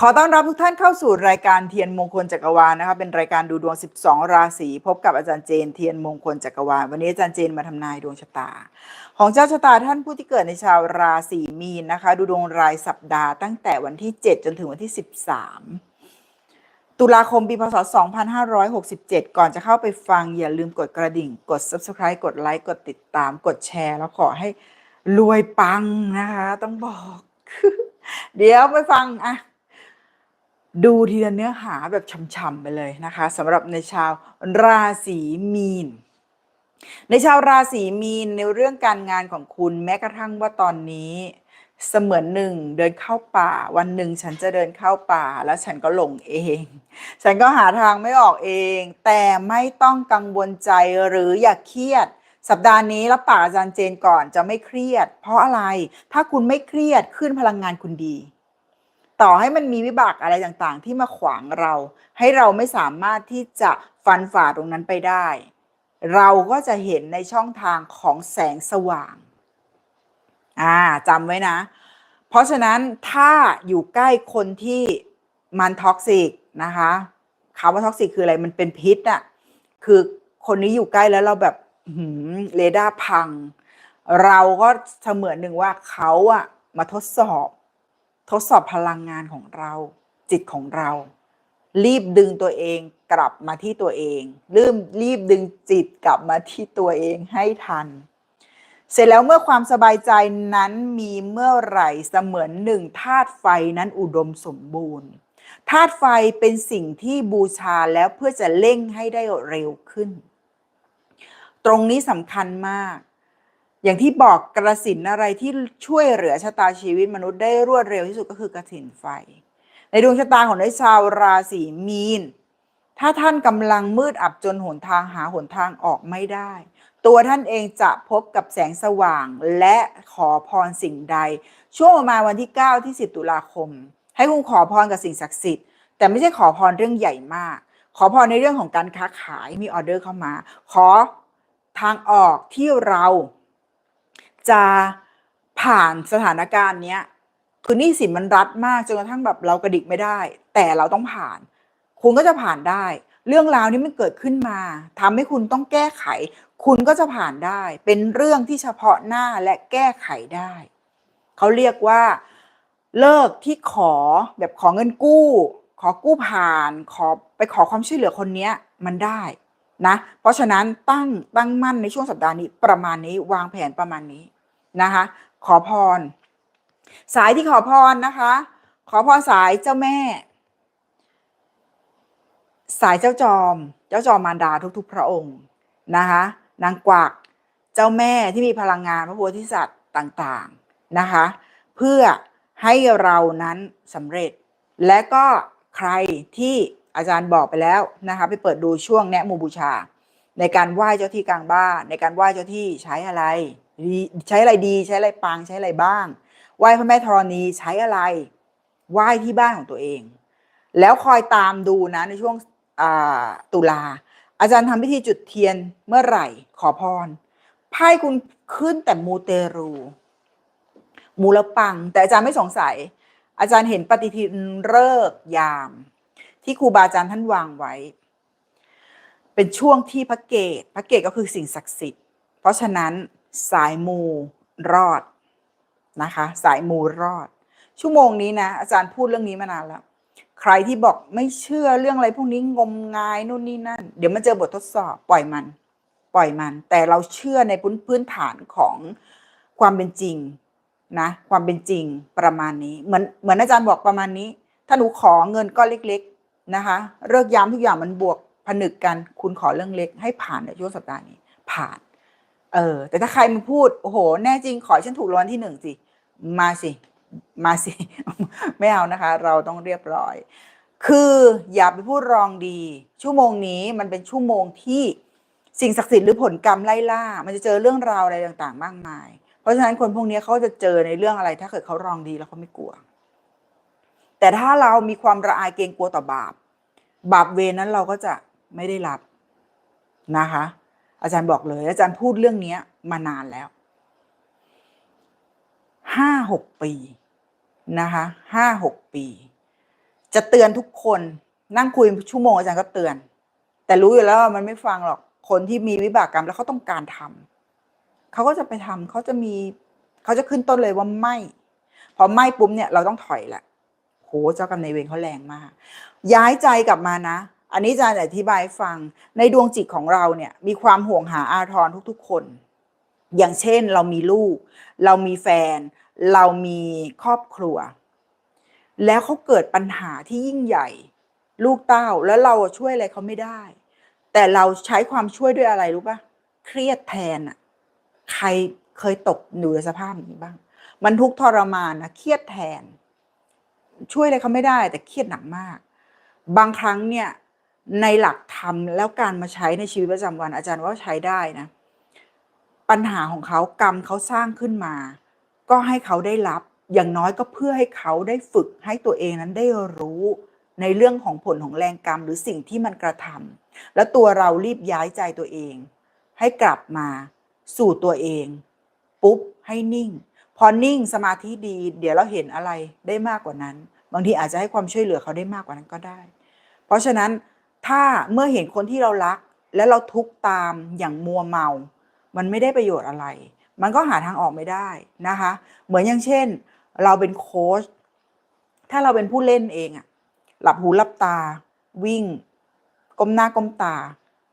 ขอต้อนรับทุกท่านเข้าสู่รายการเทียนมงคลจักรวาลนะคะเป็นรายการดูดวง 12 ราศีพบกับอาจารย์เจนเทียนมงคลจักรวาลวันนี้อาจารย์เจนมาทำนายดวงชะตา ของเจ้าชะตาท่านผู้ที่เกิดในชาวราศีมีนนะคะ ดูดวงรายสัปดาห์ตั้งแต่วันที่ 7 จนถึงวันที่ 13 ตุลาคมปีพศ 2567 ก่อนจะเข้าไปฟังอย่าลืมกดกระดิ่ง กด subscribe กดไลค์กดติดตาม กดแชร์ แล้วขอให้รวยปังนะคะ ต้องบอก เดี๋ยวไปฟังอะ ดูทีละเนื้อหาแบบช่ำๆไปเลยนะคะสำหรับในชาวราศีมีน ในชาวราศีมีนในเรื่องการงานของคุณแม้กระทั่งว่าตอนนี้ เสมือนหนึ่งเดินเข้าป่า วันหนึ่งฉันจะเดินเข้าป่า แล้วฉันก็หลงเอง ฉันก็หาทางไม่ออกเอง แต่ไม่ต้องกังวลใจหรืออย่าเครียดสัปดาห์นี้รับปากอาจารย์เจนก่อนจะไม่เครียด เพราะอะไรถ้าคุณไม่เครียดขึ้นพลังงานคุณดี ต่อให้มันมีวิบากอะไรต่างๆ ที่มาขวางเรา ให้เราไม่สามารถที่จะฟันฝ่าตรงนั้นไปได้ เราก็จะเห็นในช่องทางของแสงสว่างอ่าจำไว้นะ เพราะฉะนั้นถ้าอยู่ใกล้คนที่มันท็อกซิกนะคะคำว่าท็อกซิกคืออะไรมันเป็นพิษอะคือคนนี้อยู่ใกล้แล้วเราแบบหืมเรดาร์พัง เราก็เสมือนหนึ่งว่าเขาอะมาทดสอบ ทดสอบพลังงานของเรา จิตของเรา รีบดึงตัวเองกลับมาที่ตัวเองรีบรีบดึงจิตกลับมาที่ตัวเองให้ทัน เสร็จแล้วเมื่อความสบายใจนั้นมีเมื่อไหร่เสมือนหนึ่งธาตุไฟนั้นอุดมสมบูรณ์ธาตุไฟเป็นสิ่งที่บูชาแล้วเพื่อจะเร่งให้ได้เร็วขึ้น ตรงนี้สำคัญมาก อย่างที่บอกกระสินอะไรที่ช่วยเหลือชะตาชีวิตมนุษย์ได้รวดเร็วที่สุดก็คือกระสินไฟ ในดวงชะตาของในชาวราศีมีน ถ้าท่านกำลังมืดอับจนหนทางหาหนทางออกไม่ได้ ตัวท่านเองจะพบกับแสงสว่างและขอพรสิ่งใด ช่วงประมาณวันที่ 9 ที่ 10 ตุลาคม ให้คุณขอพรกับสิ่งศักดิ์สิทธิ์แต่ไม่ใช่ขอพรเรื่องใหญ่มาก ขอพรในเรื่องของการค้าขายมีออเดอร์เข้ามา ขอทางออกที่เรา จะผ่านสถานการณ์เนี้ยคือหนี่สินมันรัดมากจนกระทั่งแบบเรากระดิกไม่ได้ แต่เราต้องผ่าน คุณก็จะผ่านได้ เรื่องราวนี้มันเกิดขึ้นมาทำให้คุณต้องแก้ไข คุณก็จะผ่านได้ เป็นเรื่องที่เฉพาะหน้าและแก้ไขได้ เขาเรียกว่า เลิกที่ขอแบบขอเงินกู้ ขอกู้ผ่าน ขอไปขอความช่วยเหลือคนเนี้ยมันได้นะ เพราะฉะนั้นตั้งตั้งมั่นในช่วงสัปดาห์นี้ประมาณนี้วางแผนประมาณนี้ นะคะ ขอพร สายที่ขอพรนะคะ ขอพรสายเจ้าแม่ สายเจ้าจอม เจ้าจอมมารดาทุก ๆ พระองค์นะคะ นางกวักเจ้าแม่ที่มีพลังงานพระโพธิสัตว์ต่างๆนะคะ เพื่อให้เรานั้นสำเร็จ และก็ใครที่อาจารย์บอกไปแล้วนะคะไปเปิดดูช่วงแนะมูบูชา ในการไหว้เจ้าที่กลางบ้านในการไหว้เจ้าที่ใช้อะไร ใช้อะไรดีใช้อะไรปังใช้อะไรบ้าง ไหว้พระแม่ธรณีใช้อะไร ไหว้ที่บ้านของตัวเอง แล้วคอยตามดูนะในช่วงตุลา อาจารย์ทำพิธีจุดเทียนเมื่อไหร่ขอพรไพ่คุณขึ้นแต่มูเตรูมูลปัง แต่อาจารย์ไม่สงสัย อาจารย์เห็นปฏิทินเลิกยาม ที่ครูบาอาจารย์ท่านวางไว้ เป็นช่วงที่พระเกตพระเกตก็คือสิ่งศักดิ์สิทธิ์ เพราะฉะนั้น สายมูรอดนะคะ สายมูรอด ชั่วโมงนี้นะ อาจารย์พูดเรื่องนี้มานานแล้ว ใครที่บอกไม่เชื่อเรื่องอะไรพวกนี้งมงายนู่นนี่นั่น เดี๋ยวมันเจอบททดสอบปล่อยมัน ปล่อยมัน แต่เราเชื่อในพื้นพื้นฐานของความเป็นจริงนะความเป็นจริงประมาณนี้เหมือนเหมือนอาจารย์บอกประมาณนี้ ถ้าหนูขอเงินก้อนเล็ก ๆนะคะเลิกย้ำทุกอย่างมันบวกผนึกกัน คุณขอเรื่องเล็กให้ผ่านในช่วงสัปดาห์นี้ ผ่าน เออ แต่ถ้าใครมาพูดโอ้โห แน่จริงขอให้ฉันถูกรางวัลที่หนึ่งสิ มาสิ มาสิ ไม่เอานะคะ เราต้องเรียบร้อย คืออย่าไปพูดรองดี ชั่วโมงนี้มันเป็นชั่วโมงที่สิ่งศักดิ์สิทธิ์หรือผลกรรมไล่ล่า มันจะเจอเรื่องราวอะไรต่างๆ มากมาย เพราะฉะนั้นคนพวกนี้เขาจะเจอในเรื่องอะไร ถ้าเกิดเขารองดีแล้วเขาไม่กลัว แต่ถ้าเรามีความระอายเกรงกลัวต่อบาป บาปเวรนั้นเราก็จะไม่ได้รับนะคะ อาจารย์บอกเลย อาจารย์พูดเรื่องนี้มานานแล้วห้าหกปีนะคะห้าหกปี จะเตือนทุกคนนั่งคุยชั่วโมงอาจารย์ก็เตือน แต่รู้อยู่แล้วว่ามันไม่ฟังหรอกคนที่มีวิบากกรรมแล้วเขาต้องการทำเขาก็จะไปทำเขาจะมีเขาจะขึ้นต้นเลยว่าไม่พอไม่ปุ๊บเนี่ยเราต้องถอยละโหเจ้ากรรมนายเวรเขาแรงมาก ย้ายใจกลับมานะ อันนี้อาจารย์อธิบายฟัง ในดวงจิตของเราเนี่ยมีความห่วงหาอาทรทุกๆคน อย่างเช่นเรามีลูก เรามีแฟน เรามีครอบครัว แล้วเขาเกิดปัญหาที่ยิ่งใหญ่ ลูกเต้าแล้วเราช่วยอะไรเขาไม่ได้ แต่เราใช้ความช่วยด้วยอะไรรู้ปะเครียดแทนอะใครเคยตกอยู่ในสภาพนี้บ้าง มันทุกข์ทรมานนะเครียดแทน ช่วยอะไรเขาไม่ได้ แต่เครียดหนักมาก บางครั้งเนี่ย ในหลักธรรมแล้วการมาใช้ในชีวิตประจำวันอาจารย์ว่าใช้ได้นะ ปัญหาของเขากรรมเขาสร้างขึ้นมา ก็ให้เขาได้รับอย่างน้อยก็เพื่อให้เขาได้ฝึกให้ตัวเองนั้นได้รู้ในเรื่องของผลของแรงกรรมหรือสิ่งที่มันกระทำแล้วตัวเรารีบย้ายใจตัวเอง ให้กลับมาสู่ตัวเอง ปุ๊บให้นิ่ง พอนิ่งสมาธิดี เดี๋ยวเราเห็นอะไรได้มากกว่านั้น บางทีอาจจะให้ความช่วยเหลือเขาได้มากกว่านั้นก็ได้ เพราะฉะนั้น ถ้าเมื่อเห็นคนที่เรารัก และเราทุกตามอย่างมัวเมา มันไม่ได้ประโยชน์อะไร มันก็หาทางออกไม่ได้นะคะ เหมือนอย่างเช่น เราเป็นโค้ชถ้าเราเป็นผู้เล่นเองอะหลับหูหลับตา วิ่งก้มหน้าก้มตา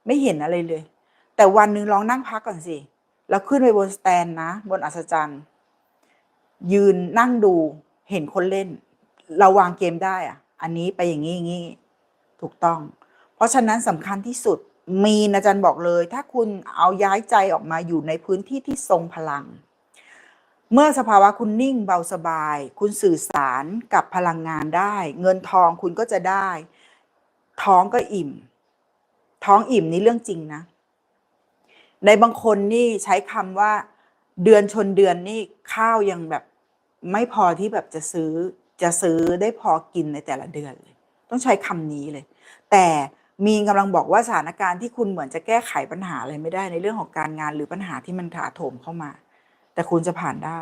ไม่เห็นอะไรเลย แต่วันหนึ่งลองนั่งพักก่อนสิแล้วขึ้นไปบนสแตนนะ บนอัศจรรย์ ยืนนั่งดูเห็นคนเล่น เราวางเกมได้อะอันนี้ไปอย่างนี้อย่างนี้ถูกต้อง ราะฉะนั้นสำคัญที่สุดมีนอาจารย์บอกเลย ถ้าคุณเอาย้ายใจออกมาอยู่ในพื้นที่ที่ทรงพลัง เมื่อสภาวะคุณนิ่งเบาสบาย คุณสื่อสารกับพลังงานได้ เงินทองคุณก็จะได้ ท้องก็อิ่ม ท้องอิ่มนี่เรื่องจริงนะ ในบางคนนี่ใช้คำว่า เดือนชนเดือนนี่ข้าวยังแบบไม่พอที่แบบจะซื้อจะซื้อได้พอกินในแต่ละเดือนเลย ต้องใช้คำนี้เลย แต่ มีนกำลังบอกว่าสถานการณ์ที่คุณเหมือนจะแก้ไขปัญหาอะไรไม่ได้ในเรื่องของการงานหรือปัญหาที่มันถาโถมเข้ามา แต่คุณจะผ่านได้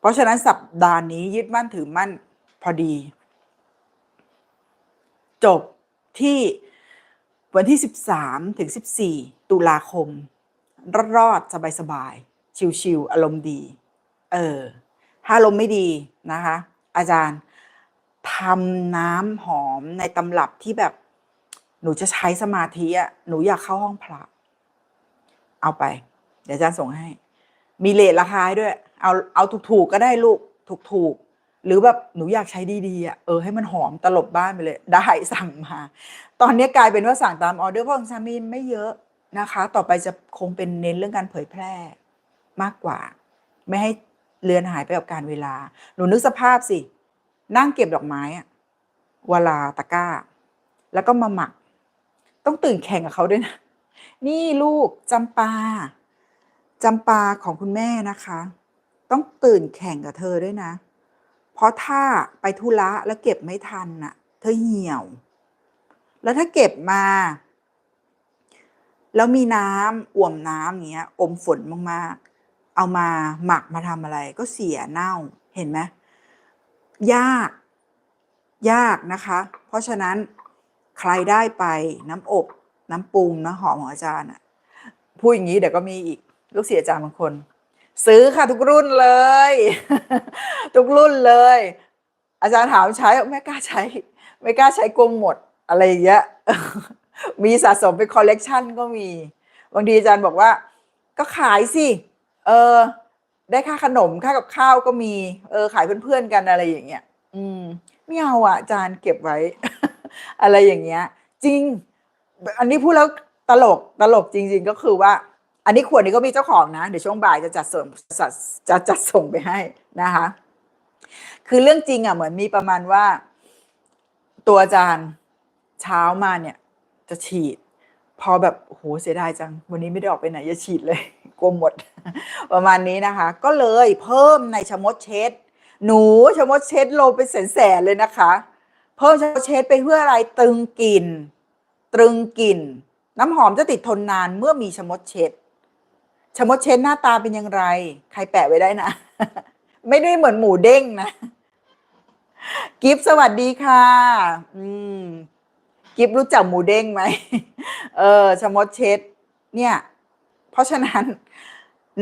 เพราะฉะนั้นสัปดาห์นี้ยึดมั่นถือมั่นพอดี จบที่วันที่ 13 ถึง 14 ตุลาคม รอดรอดสบายสบายชิวชิวๆอารมณ์ดี เออ ถ้าอารมณ์ไม่ดีนะคะ อาจารย์ทำน้ำหอมในตำรับที่แบบ หนูจะใช้สมาธิอะหนูอยากเข้าห้องพระเอาไป เดี๋ยวอาจารย์ส่งให้ มีเลทราคาให้ด้วย เอาเอาถูกๆก็ได้ลูกถูกๆ หรือแบบหนูอยากใช้ดีๆอะเออให้มันหอมตลบบ้านไปเลย ได้สั่งมา ตอนนี้กลายเป็นว่าสั่งตามออเดอร์เพราะของซามีไม่เยอะนะคะ ต่อไปจะคงเป็นเน้นเรื่องการเผยแพร่มากกว่า ไม่ให้เลือนหายไปกับการเวลา หนูนึกสภาพสิ นั่งเก็บดอกไม้อะเวลาตะกร้า แล้วก็มาหมัก ต้องตื่นแข่งกับเขาด้วยนะ นี่ลูกจำปาจำปาของคุณแม่นะคะ ต้องตื่นแข่งกับเธอด้วยนะ เพราะถ้าไปธุระแล้วเก็บไม่ทันน่ะ เธอเหี่ยว แล้วถ้าเก็บมา แล้วมีน้ำอ่วมน้ำอย่างเงี้ย อมฝนมากๆ เอามาหมักมาทำอะไร ก็เสียเน่าเห็นไหมยาก ยากนะคะ เพราะฉะนั้น ใครได้ไปน้ำอบน้ำปรุงน้ำหอมของอาจารย์อะพูดอย่างนี้เดี๋ยวก็มีอีกลูกศิษย์อาจารย์บางคน ซื้อค่ะทุกรุ่นเลย ทุกรุ่นเลย อาจารย์ถามใช้ไม่กล้าใช้ ไม่กล้าใช้กลวหมดอะไรอย่างเงี้ยมีสะสมเป็นคอลเลกชันก็มี บางทีอาจารย์บอกว่า ก็ขายสิ เออ ได้ค่าขนมค่ากับข้าวก็มี เออ ขายเพื่อนๆกันอะไรอย่างเงี้ย อืมไม่เอาอะอาจารย์เก็บไว้ อะไรอย่างเงี้ย จริง อันนี้พูดแล้วตลกตลกจริง ๆ ก็คือว่า อันนี้ขวดนี้ก็มีเจ้าของนะ เดี๋ยวช่วงบ่ายจะจัดส่งจะจะจัดส่งไปให้นะคะ คือเรื่องจริงอะเหมือนมีประมาณว่า ตัวอาจารย์เช้ามาเนี่ย จะฉีด พอแบบโหเสียดายจัง วันนี้ไม่ได้ออกไปไหนจะฉีดเลยกลัวหมด ประมาณนี้นะคะ ก็เลยเพิ่มในชมดเช็ดหนูชมดเช็ดโลเป็นแสนๆเลยนะคะ เพิ่มชะมดเช็ดไปเพื่ออะไรตึงกลิ่นตรึงกลิ่น น้ำหอมจะติดทนนานเมื่อมีชะมดเช็ดชะมดเช็ดหน้าตาเป็นอย่างไร ใครแปะไว้ได้นะ ไม่ได้เหมือนหมูเด้งนะ กิฟสวัสดีค่ะ อืม กิฟรู้จักหมูเด้งไหมเออชะมดเช็ด เนี่ย เพราะฉะนั้น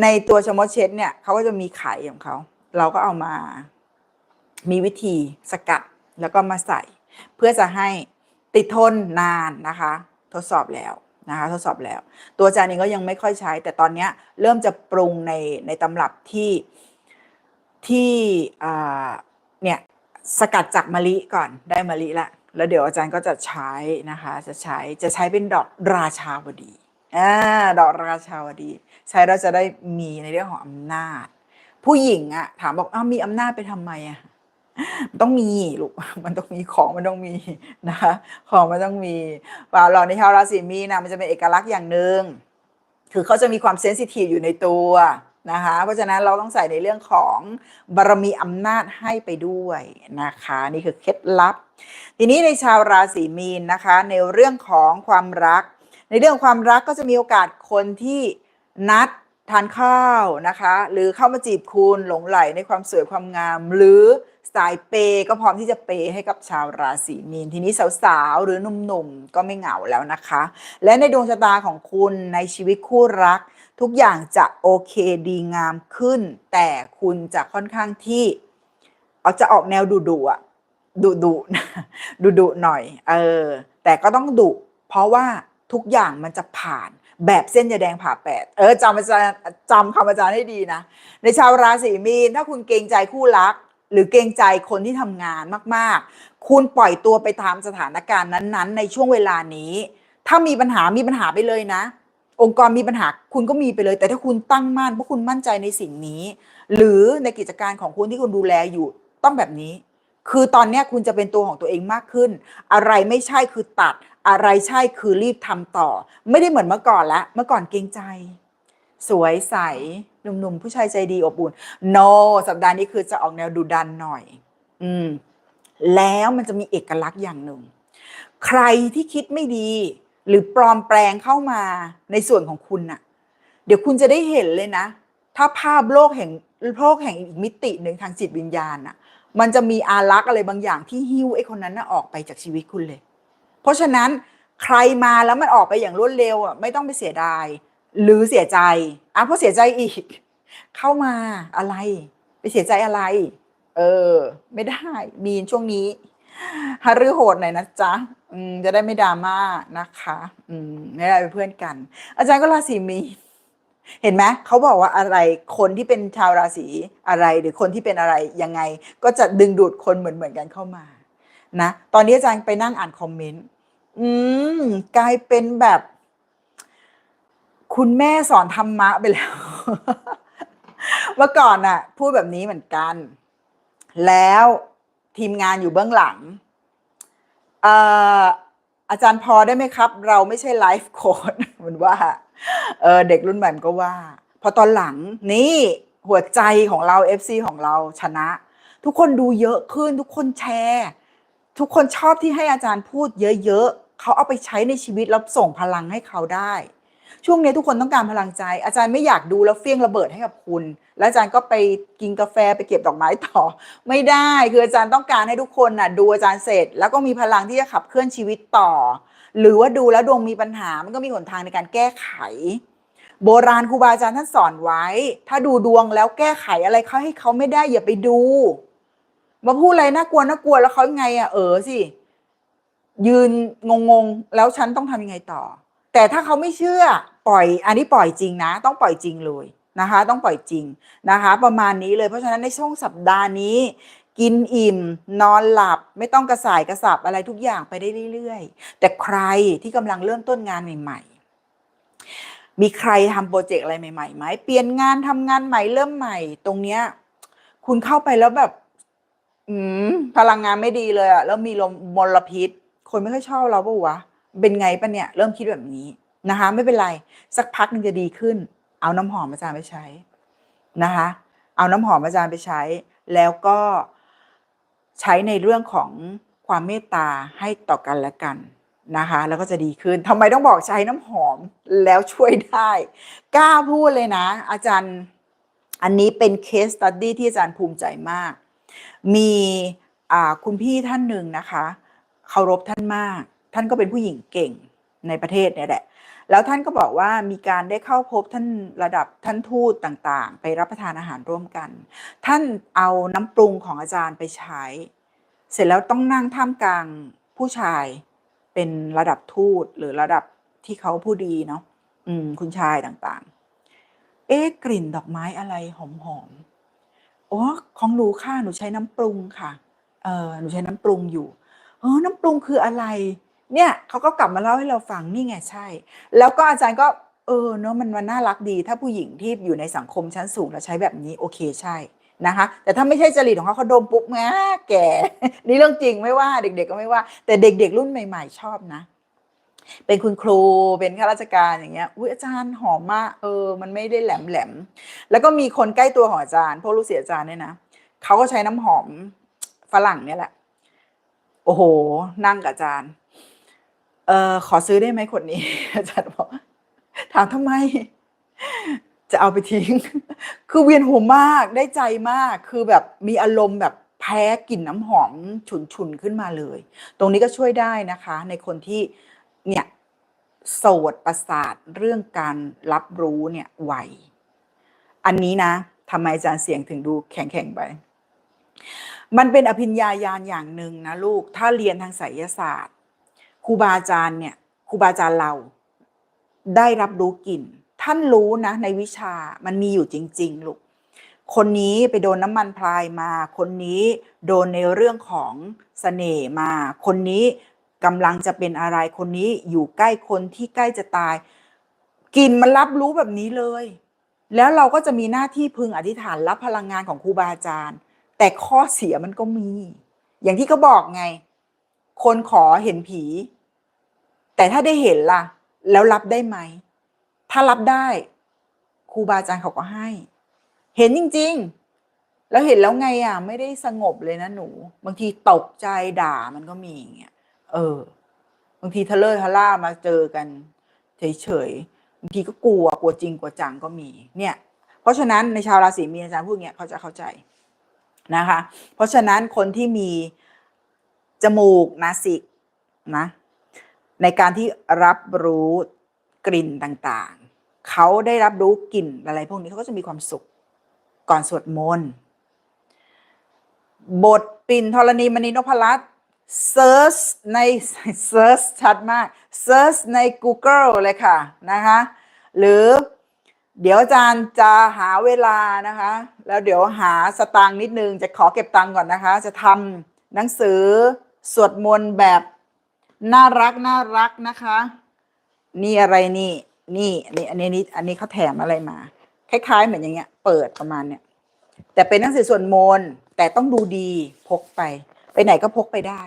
ในตัวชะมดเช็ดเนี่ยเขาก็จะมีไข่ของเขา เราก็เอามา มีวิธีสกัด แล้วก็มาใส่ เพื่อจะให้ติดทนนานนะคะ ทดสอบแล้วนะคะทดสอบแล้ว ตัวอาจารย์เองก็ยังไม่ค่อยใช้ แต่ตอนนี้เริ่มจะปรุงในในตำรับที่ที่เนี่ยสกัดจากมะลิก่อนได้มะลิละแล้วเดี๋ยวอาจารย์ก็จะใช้นะคะจะใช้จะใช้เป็นดอกราชาวดีอ่าดอกราชาวดี ใช้เราจะได้มีในเรื่องของอำนาจ ผู้หญิงอะถามบอกอ้าวมีอำนาจไปทำไมอะ มันต้องมีลูกมันต้องมีของมันต้องมีนะคะของมันต้องมีว่าเราในชาวราศีมีนะมันจะเป็นเอกลักษณ์อย่างหนึ่งคือเขาจะมีความเซนซิทีฟอยู่ในตัวนะคะ เพราะฉะนั้นเราต้องใส่ในเรื่องของบารมีอำนาจให้ไปด้วยนะคะ นี่คือเคล็ดลับ ทีนี้ในชาวราศีมีนนะคะ ในเรื่องของความรัก ในเรื่องความรักก็จะมีโอกาสคนที่นัด ทานข้าวนะคะ หรือเข้ามาจีบคุณหลงไหลในความสวยความงาม หรือสายเปย์ก็พร้อมที่จะเปย์ให้กับชาวราศีมีน ทีนี้สาวๆ หรือหนุ่มๆ ก็ไม่เหงาแล้วนะคะ และในดวงชะตาของคุณในชีวิตคู่รัก ทุกอย่างจะโอเคดีงามขึ้น แต่คุณจะค่อนข้างที่เอาจะออกแนวดุดุๆอะดุดุๆดุดุๆหน่อย เออ แต่ก็ต้องดุเพราะว่าทุกอย่างมันจะผ่าน แบบเส้นยาแดงผ่าแปดเออจำอาจารย์จำคำอาจารย์ให้ดีนะในชาวราศีมีนถ้าคุณเกรงใจคู่รัก หรือเกรงใจคนที่ทำงานมากๆ คุณปล่อยตัวไปตามสถานการณ์นั้นๆ ในช่วงเวลานี้ ถ้ามีปัญหามีปัญหาไปเลยนะ องค์กรมีปัญหาคุณก็มีไปเลย แต่ถ้าคุณตั้งมั่นเพราะคุณมั่นใจในสิ่งนี้ หรือในกิจการของคุณที่คุณดูแลอยู่ต้องแบบนี้คือตอนนี้คุณจะเป็นตัวของตัวเองมากขึ้น อะไรไม่ใช่คือตัด อะไรใช่คือรีบทำต่อ ไม่ได้เหมือนเมื่อก่อนละเมื่อก่อนเกรงใจ สวยใสหนุ่มๆผู้ชายใจดีอบอุ่น no สัปดาห์นี้คือจะออกแนวดุดันหน่อย อืม แล้วมันจะมีเอกลักษณ์อย่างหนึ่ง ใครที่คิดไม่ดี หรือปลอมแปลงเข้ามาในส่วนของคุณน่ะ เดี๋ยวคุณจะได้เห็นเลยนะ ถ้าภาพโลกแห่งโลกแห่งอีกมิติหนึ่งทางจิตวิญญาณน่ะ มันจะมีอารักษ์อะไรบางอย่างที่หิ้วไอ้คนนั้นน่ะออกไปจากชีวิตคุณเลย เพราะฉะนั้นใครมาแล้วมันออกไปอย่างรวดเร็วอะไม่ต้องไปเสียดาย หรือเสียใจอะเพราะเสียใจอีก เข้ามาอะไร ไปเสียใจอะไร เออ ไม่ได้มีนช่วงนี้ฮารือโหดหน่อยนะจ๊ะจะได้ไม่ดราม่านะคะ อืมไม่ได้เป็นเพื่อนกัน อาจารย์ก็ราศีมีนเห็นไหมเขาบอกว่าอะไรคนที่เป็นชาวราศีอะไรหรือคนที่เป็นอะไรยังไง ก็จะดึงดูดคนเหมือนเหมือนกันเข้ามา นะ ตอนนี้อาจารย์ไปนั่งอ่านคอมเมนต์ อืม กลายเป็นแบบ คุณแม่สอนธรรมะไปแล้ว เมื่อก่อนน่ะ พูดแบบนี้เหมือนกัน แล้วทีมงานอยู่เบื้องหลังเอ่ออาจารย์พอได้ไหมครับ เราไม่ใช่ไลฟ์โค้ดมันว่าเออเด็กรุ่นใหม่มันก็ว่า พอตอนหลังนี่หัวใจของเรา FC ของเราชนะ ทุกคนดูเยอะขึ้น ทุกคนแชร์ ทุกคนชอบที่ให้อาจารย์พูดเยอะๆ เขาเอาไปใช้ในชีวิตแล้วส่งพลังให้เขาได้ ช่วงนี้ทุกคนต้องการพลังใจ อาจารย์ไม่อยากดูแล้วเฟี้ยงระเบิดให้กับคุณ แล้วอาจารย์ก็ไปกินกาแฟไปเก็บดอกไม้ต่อ ไม่ได้คืออาจารย์ต้องการให้ทุกคนน่ะดูอาจารย์เสร็จ แล้วก็มีพลังที่จะขับเคลื่อนชีวิตต่อ หรือว่าดูแล้วดวงมีปัญหามันก็มีหนทางในการแก้ไข โบราณครูบาอาจารย์ท่านสอนไว้ ถ้าดูดวงแล้วแก้ไขอะไรเขาให้เขาไม่ได้อย่าไปดู มาพูดอะไรน่ากลัวน่ากลัวแล้วเขาไงอะเออสิ ยืนงงๆ แล้วฉันต้องทำยังไงต่อ แต่ถ้าเขาไม่เชื่อปล่อย อันนี้ปล่อยจริงนะ ต้องปล่อยจริงเลยนะคะ ต้องปล่อยจริงนะคะ ประมาณนี้เลยเพราะฉะนั้นในช่วงสัปดาห์นี้ กินอิ่ม นอนหลับไม่ต้องกระสายกระสับอะไรทุกอย่างไปได้เรื่อยๆ แต่ใครที่กำลังเริ่มต้นงานใหม่ๆ มีใครทำโปรเจกต์อะไรใหม่ๆไหมเปลี่ยนงานทำงานใหม่เริ่มใหม่ ตรงเนี้ยคุณเข้าไปแล้วแบบ อืมพลังงานไม่ดีเลยอะแล้วมีลมมลพิษ คนไม่ค่อยชอบเราปะวะเป็นไงปะเนี่ยเริ่มคิดแบบนี้นะคะ ไม่เป็นไรสักพักนึงจะดีขึ้น เอาน้ำหอมอาจารย์ไปใช้นะคะ เอาน้ำหอมอาจารย์ไปใช้ แล้วก็ใช้ในเรื่องของความเมตตาให้ต่อกันและกันนะคะ แล้วก็จะดีขึ้นทำไมต้องบอกใช้น้ำหอมแล้วช่วยได้กล้าพูดเลยนะ อาจารย์อันนี้เป็นเคสตัดดี้ที่อาจารย์ภูมิใจมาก มีคุณพี่ท่านหนึ่งนะคะ เคารพท่านมาก ท่านก็เป็นผู้หญิงเก่งในประเทศเนี่ยแหละ แล้วท่านก็บอกว่ามีการได้เข้าพบท่านระดับท่านทูตต่างๆ ไปรับประทานอาหารร่วมกัน ท่านเอาน้ำปรุงของอาจารย์ไปใช้ เสร็จแล้วต้องนั่งท่ามกลางผู้ชายเป็นระดับทูตหรือระดับที่เขาผู้ดีเนาะอืม คุณชายต่างๆ เอ๊ะกลิ่นดอกไม้อะไรหอมๆอ๋อของหนูค่ะหนูใช้น้ำปรุงค่ะ เออหนูใช้น้ำปรุงอยู่ ออน้ำปรุงคืออะไร เนี่ยเขาก็กลับมาเล่าให้เราฟังนี่ไงใช่ แล้วก็อาจารย์ก็เออเนาะมันมันน่ารักดี ถ้าผู้หญิงที่อยู่ในสังคมชั้นสูงแล้วใช้แบบนี้โอเคใช่นะคะ แต่ถ้าไม่ใช่จริตของเขาเขาดมปุ๊บแง่แก่นี่เรื่องจริงไม่ว่าเด็ก ๆ ก็ไม่ว่า แต่เด็ก ๆ รุ่นใหม่ ๆ ชอบนะ เป็นคุณครูเป็นข้าราชการอย่างเงี้ยอุ้ยอาจารย์หอมมากเออ มันไม่ได้แหลมแหลมแล้วก็มีคนใกล้ตัวของอาจารย์พวกลูกศิษย์อาจารย์เนี่ยนะเขาก็ใช้น้ำหอมฝรั่งเนี่ยแหละ โอ้โห นั่งกับอาจารย์ เออขอซื้อได้ไหมขวดนี้ อาจารย์บอกถามทำไม จะเอาไปทิ้ง คือเวียนหัวมากได้ใจมาก คือแบบมีอารมณ์แบบแพ้กลิ่นน้ำหอมฉุนๆขึ้นมาเลย ตรงนี้ก็ช่วยได้นะคะ ในคนที่เนี่ยโสดประสาทเรื่องการรับรู้เนี่ยไวอันนี้นะทำไมอาจารย์เสียงถึงดูแข็งๆไป มันเป็นอภิญญาญาณอย่างหนึ่งนะลูก ถ้าเรียนทางไสยศาสตร์ครูบาอาจารย์เนี่ยครูบาอาจารย์เราได้รับรู้กลิ่น ท่านรู้นะ ในวิชามันมีอยู่จริง ๆ ลูก คนนี้ไปโดนน้ำมันพรายมา คนนี้โดนในเรื่องของเสน่ห์มา คนนี้กำลังจะเป็นอะไรคนนี้อยู่ใกล้คนที่ใกล้จะตายกลิ่นมันรับรู้แบบนี้เลย แล้วเราก็จะมีหน้าที่พึงอธิษฐานรับพลังงานของครูบาอาจารย์ แต่ข้อเสียมันก็มี อย่างที่เขาบอกไง คนขอเห็นผี แต่ถ้าได้เห็นล่ะ แล้วรับได้ไหม ถ้ารับได้ครูบาอาจารย์เขาก็ให้ เห็นจริง ๆ แล้วเห็นแล้วไงอะ ไม่ได้สงบเลยนะหนู บางทีตกใจด่ามันก็มีอย่างเงี้ยเออ บางทีทะเลอร์ทะล่ามาเจอกันเฉยๆบางทีก็กลัวกลัวจริงกลัวจังก็มี เนี่ย เพราะฉะนั้นในชาวราศีมีนอาจารย์พูดเงี้ยเขาจะเข้าใจ นะคะ เพราะฉะนั้นคนที่มีจมูกนาสิกนะในการที่รับรู้กลิ่นต่างๆ เขาได้รับรู้กลิ่นอะไรพวกนี้เขาก็จะมีความสุขก่อนสวดมนต์บทปิ่นธรณีมณีนพรัตน์เซิร์ชในเซิร์ชชัดมากเซิร์ชใน Google เลยค่ะนะคะ หรือ เดี๋ยวอาจารย์จะหาเวลานะคะ แล้วเดี๋ยวหาสตางค์นิดนึง จะขอเก็บตังค์ก่อนนะคะ จะทำหนังสือสวดมนต์แบบน่ารักน่ารักนะคะ นี่อะไรนี่ นี่อันนี้อันนี้นี่อันนี้เขาแถมอะไรมา คล้าย ๆ เหมือนอย่างเงี้ย เปิดประมาณเนี้ยแต่เป็นหนังสือสวดมนต์แต่ต้องดูดีพกไป ไปไหนก็พกไปได้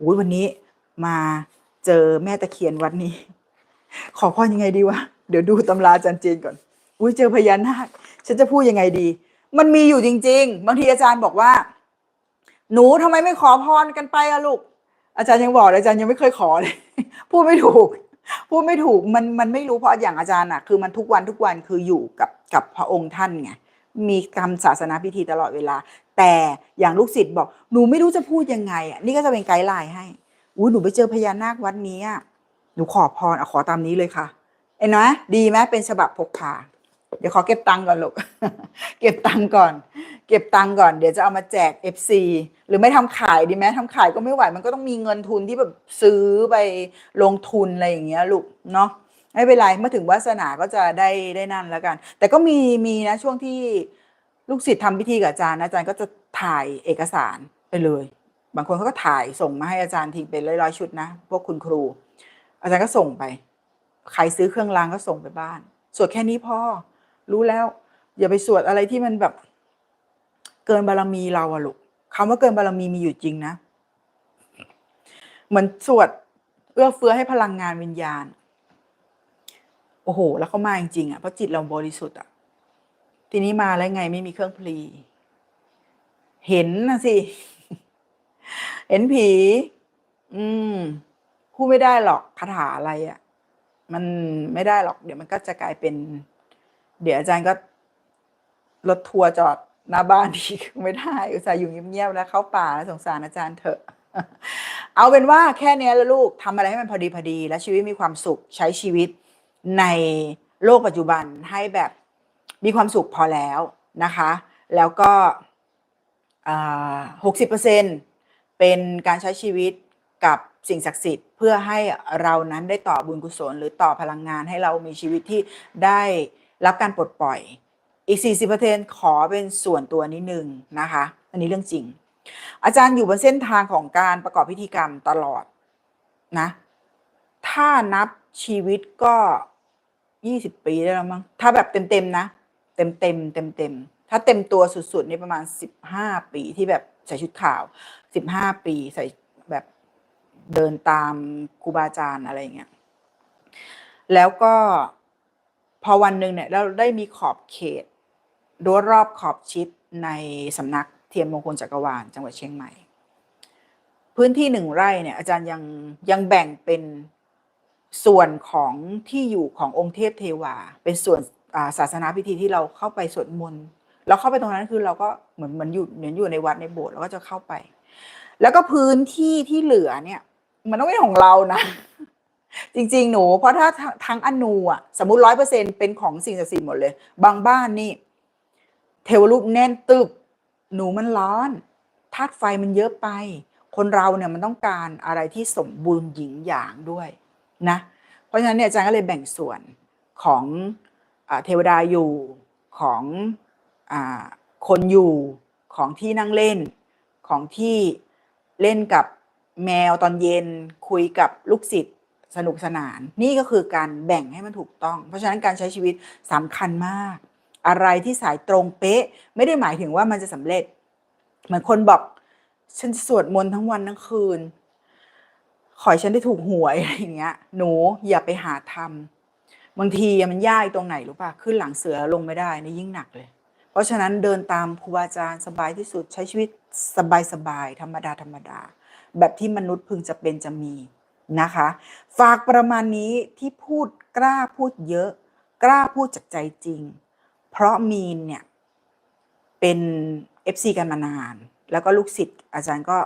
อุ้ยวันนี้มาเจอแม่ตะเคียนวัดนี้ ขอพรยังไงดีวะเดี๋ยวดูตำราอาจารย์จีนก่อน อุ้ยเจอพญานาคฉันจะพูดยังไงดี มันมีอยู่จริง ๆ บางทีอาจารย์บอกว่า หนูทำไมไม่ขอพรกันไปอะลูก อาจารย์ยังบอกเลยอาจารย์ยังไม่เคยขอเลย พูดไม่ถูก พูดไม่ถูกมันมันไม่รู้เพราะอย่างอาจารย์อะคือมันทุกวันทุกวันคืออยู่กับกับพระองค์ท่านไงมีกรรมศาสนาพิธีตลอดเวลา แต่อย่างลูกศิษย์บอก หนูไม่รู้จะพูดยังไงอะนี่ก็จะเป็นไกด์ไลน์ให้อุ้ยหนูไปเจอพญานาควัดนี้อะหนูขอพรอะขอตามนี้เลยค่ะเห็นไหมดีไหมเป็นฉบับพกพา เดี๋ยวขอเก็บตังค์ก่อนลูก เก็บตังค์ก่อน เก็บตังค์ก่อน เดี๋ยวจะเอามาแจก FC หรือไม่ทำขายดีไหมทำขายก็ไม่ไหว มันก็ต้องมีเงินทุนที่แบบซื้อไปลงทุนอะไรอย่างเงี้ยลูกเนาะไม่เป็นไรเมื่อถึงวาสนาก็จะได้ได้นั่นแล้วกัน แต่ก็มีมีนะช่วงที่ลูกศิษย์ทำพิธีกับอาจารย์อาจารย์ก็จะถ่ายเอกสารไปเลย บางคนเขาก็ถ่ายส่งมาให้อาจารย์ทิ้งเป็นร้อยๆชุดนะพวกคุณครู อาจารย์ก็ส่งไป ใครซื้อเครื่องรางก็ส่งไปบ้านสวดแค่นี้พอ รู้แล้ว อย่าไปสวดอะไรที่มันแบบ เกินบารมีเราอะลูกคำว่าเกินบารมีมีอยู่จริงนะ เหมือนสวดเอื้อเฟื้อให้พลังงานวิญญาณ โอ้โห แล้วเขามาจริงๆอะเพราะจิตเราบริสุทธิ์อะ ทีนี้มาแล้วไงไม่มีเครื่องพลี เห็นนะสิ เห็นผี อืมพูดไม่ได้หรอกคาถาอะไรอะ มันไม่ได้หรอก เดี๋ยวมันก็จะกลายเป็น เดี๋ยวอาจารย์ก็รถทัวร์จอดหน้าบ้านทีไม่ได้อุตส่าห์อยู่เงียบๆแล้วเข้าป่าแล้วสงสารอาจารย์เถอะ เอาเป็นว่าแค่นี้แล้วลูกทำอะไรให้มันพอดีพอดี และชีวิตมีความสุขใช้ชีวิตในโลกปัจจุบันให้แบบมีความสุขพอแล้วนะคะ แล้วก็หกสิบเปอร์เซ็นเป็นการใช้ชีวิตกับสิ่งศักดิ์สิทธิ์เพื่อให้เรานั้นได้ต่อบุญกุศล หรือต่อพลังงานให้เรามีชีวิตที่ได้ รับการปลดปล่อย อีก 40%ขอเป็นส่วนตัวนิดนึงนะคะ อันนี้เรื่องจริง อาจารย์อยู่บนเส้นทางของการประกอบพิธีกรรมตลอดนะ ถ้านับชีวิตก็ 20 ปีได้แล้วมั้ง ถ้าแบบเต็มๆนะ เต็มเต็มเต็มๆ ถ้าเต็มตัวสุดๆในประมาณ 15 ปีที่แบบใส่ชุดขาว 15 ปีใส่แบบเดินตามครูบาอาจารย์อะไรอย่างเงี้ย แล้วก็ พอวันหนึ่งเนี่ยเราได้มีขอบเขตรั้วรอบขอบชิดในสำนักเทียนมงคลจักรวาลจังหวัดเชียงใหม่ พื้นที่หนึ่งไร่เนี่ยอาจารย์ยังยังแบ่งเป็นส่วนของที่อยู่ขององค์เทพเทวา เป็นส่วนาศาสนาพิธีที่เราเข้าไปสวดมนต์เราเข้าไปตรงนั้นคือเราก็เหมือนเหมือนอยู่เหมือนอยู่ในวัดในโบสถ์เราก็จะเข้าไป แล้วก็พื้นที่ที่เหลือเนี่ย มันต้องเป็นของเรานะ จริง ๆ หนู เพราะถ้าทั้งอนูอะสมมติร้อยเปอร์เซ็นเป็นของสิ่งศักดิ์สิทธิ์หมดเลย บางบ้านนี่ เทวรูปแน่นตึบ หนูมันร้อนธาตุไฟมันเยอะไป คนเราเนี่ยมันต้องการอะไรที่สมบูรณ์หญิงหยางด้วยนะ เพราะฉะนั้นเนี่ยอาจารย์ก็เลยแบ่งส่วนของอเทวดาอยู่ของอคนอยู่ของที่นั่งเล่นของที่เล่นกับแมวตอนเย็นคุยกับลูกศิษย์ สนุกสนาน นี่ก็คือการแบ่งให้มันถูกต้อง เพราะฉะนั้นการใช้ชีวิตสำคัญมาก อะไรที่สายตรงเป๊ะ ไม่ได้หมายถึงว่ามันจะสำเร็จ เหมือนคนบอก ฉันสวดมนต์ทั้งวันทั้งคืน ขอให้ฉันได้ถูกหวยอะไรอย่างเงี้ย หนูอย่าไปหาทำบางทีมันยากตรงไหนรู้ป่ะขึ้นหลังเสือลงไม่ได้นี่ยิ่งหนักเลย เพราะฉะนั้นเดินตามครูบาอาจารย์สบายที่สุดใช้ชีวิตสบายสบายๆธรรมดาธรรมดา แบบที่มนุษย์พึงจะเป็นจะมี นะคะ ฝากประมาณนี้ที่พูดกล้าพูดเยอะ กล้าพูดจากใจจริง เพราะมีนเนี่ย เป็น FC กันมานาน แล้วก็ลูกศิษย์อาจารย์ก็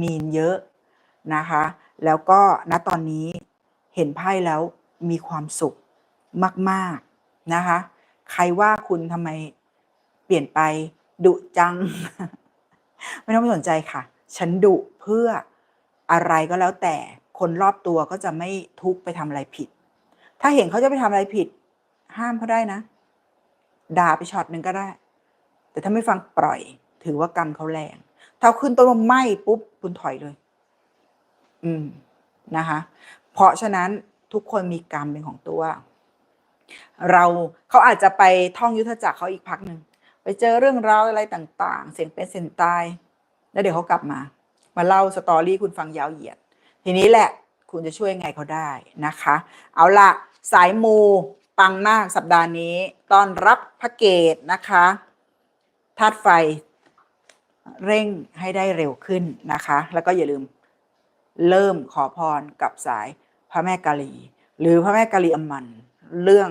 มีนเยอะนะคะ แล้วก็ณตอนนี้เห็นไพ่แล้วมีความสุขมาก ๆนะคะ ใครว่าคุณทำไมเปลี่ยนไปดุจัง ไม่ต้องไปสนใจค่ะ ฉันดุเพื่ออะไรก็แล้วแต่ คนรอบตัวก็จะไม่ทุกไปทำอะไรผิด ถ้าเห็นเขาจะไปทำอะไรผิด ห้ามเขาได้นะ ด่าไปช็อตหนึ่งก็ได้ แต่ถ้าไม่ฟังปล่อย ถือว่ากรรมเขาแรงถ้าขึ้นต้นว่าไหม้ปุ๊บคุณถอยเลย อืมนะคะ เพราะฉะนั้นทุกคนมีกรรมเป็นของตัว เราเขาอาจจะไปท่องยุทธจักรเขาอีกพักหนึ่งไปเจอเรื่องราวอะไรต่าง ๆ เสียงเป็นเสียงตาย แล้วเดี๋ยวเขากลับมา มาเล่าสตอรี่คุณฟังยาวเหยียด ทีนี้แหละคุณจะช่วยไงเขาได้นะคะ เอาละสายมูปังมากสัปดาห์นี้ต้อนรับพระเกตนะคะธาตุไฟ เร่งให้ได้เร็วขึ้นนะคะ แล้วก็อย่าลืมเริ่มขอพรกับสายพระแม่กาลี หรือพระแม่กาลีอมันเรื่อง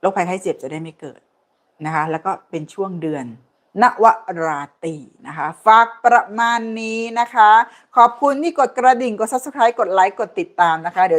โรคภัยไข้เจ็บจะได้ไม่เกิดนะคะ แล้วก็เป็นช่วงเดือน นวราตีนะคะ ฝากประมาณนี้นะคะ ขอบคุณที่กดกระดิ่ง กด subscribe กดไลค์ กดติดตามนะคะเดี๋ยว